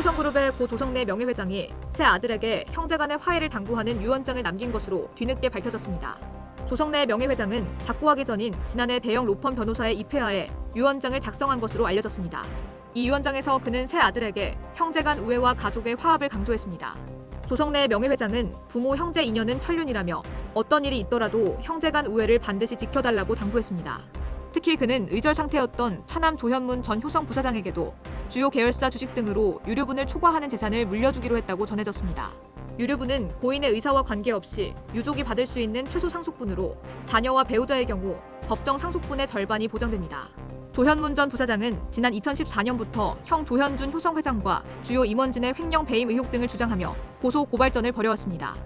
효성그룹의 고 조성래 명예회장이 새 아들에게 형제 간의 화해를 당부하는 유언장을 남긴 것으로 뒤늦게 밝혀졌습니다. 조성래 명예회장은 작고하기 전인 지난해 대형 로펌 변호사의 입회하에 유언장을 작성한 것으로 알려졌습니다. 이 유언장에서 그는 새 아들에게 형제 간 우애와 가족의 화합을 강조했습니다. 조성래 명예회장은 부모 형제 인연은 천륜이라며 어떤 일이 있더라도 형제 간 우애를 반드시 지켜달라고 당부했습니다. 특히 그는 의절 상태였던 차남 조현문 전 효성 부사장에게도 주요 계열사 주식 등으로 유류분을 초과하는 재산을 물려주기로 했다고 전해졌습니다. 유류분은 고인의 의사와 관계없이 유족이 받을 수 있는 최소 상속분으로 자녀와 배우자의 경우 법정 상속분의 절반이 보장됩니다. 조현문 전 부사장은 지난 2014년부터 형 조현준 효성 회장과 주요 임원진의 횡령 배임 의혹 등을 주장하며 고소 고발전을 벌여왔습니다.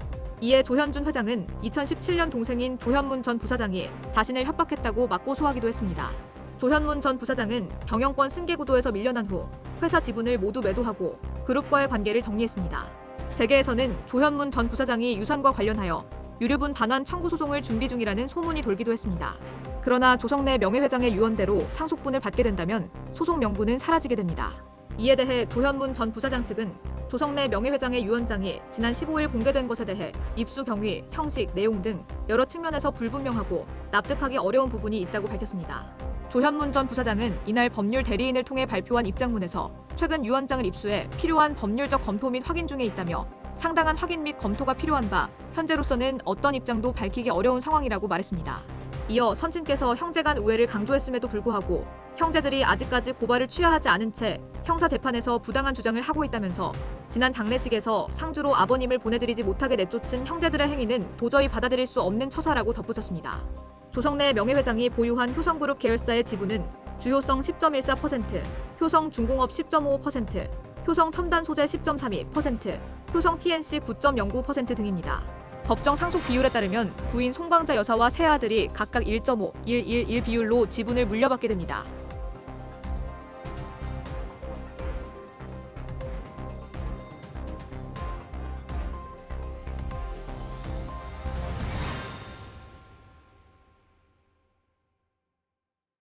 이에 조현준 회장은 2017년 동생인 조현문 전 부사장이 자신을 협박했다고 맞고소하기도 했습니다. 조현문 전 부사장은 경영권 승계 구도에서 밀려난 후 회사 지분을 모두 매도하고 그룹과의 관계를 정리했습니다. 재계에서는 조현문 전 부사장이 유산과 관련하여 유류분 반환 청구 소송을 준비 중이라는 소문이 돌기도 했습니다. 그러나 조성래 명예회장의 유언대로 상속분을 받게 된다면 소송 명분은 사라지게 됩니다. 이에 대해 조현문 전 부사장 측은 조성래 명예회장의 유언장이 지난 15일 공개된 것에 대해 입수 경위, 형식, 내용 등 여러 측면에서 불분명하고 납득하기 어려운 부분이 있다고 밝혔습니다. 조현문 전 부사장은 이날 법률 대리인을 통해 발표한 입장문에서 최근 유언장을 입수해 필요한 법률적 검토 및 확인 중에 있다며 상당한 확인 및 검토가 필요한 바 현재로서는 어떤 입장도 밝히기 어려운 상황이라고 말했습니다. 이어 선친께서 형제간 우애를 강조했음에도 불구하고 형제들이 아직까지 고발을 취하하지 않은 채 형사 재판에서 부당한 주장을 하고 있다면서 지난 장례식에서 상주로 아버님을 보내드리지 못하게 내쫓은 형제들의 행위는 도저히 받아들일 수 없는 처사라고 덧붙였습니다. 조성래 명예회장이 보유한 효성그룹 계열사의 지분은 주효성 10.14%, 효성 중공업 10.55%, 효성 첨단 소재 10.32%, 효성 TNC 9.09% 등입니다. 법정 상속 비율에 따르면 부인 송광자 여사와 세 아들이 각각 1.5, 1, 1, 1 비율로 지분을 물려받게 됩니다.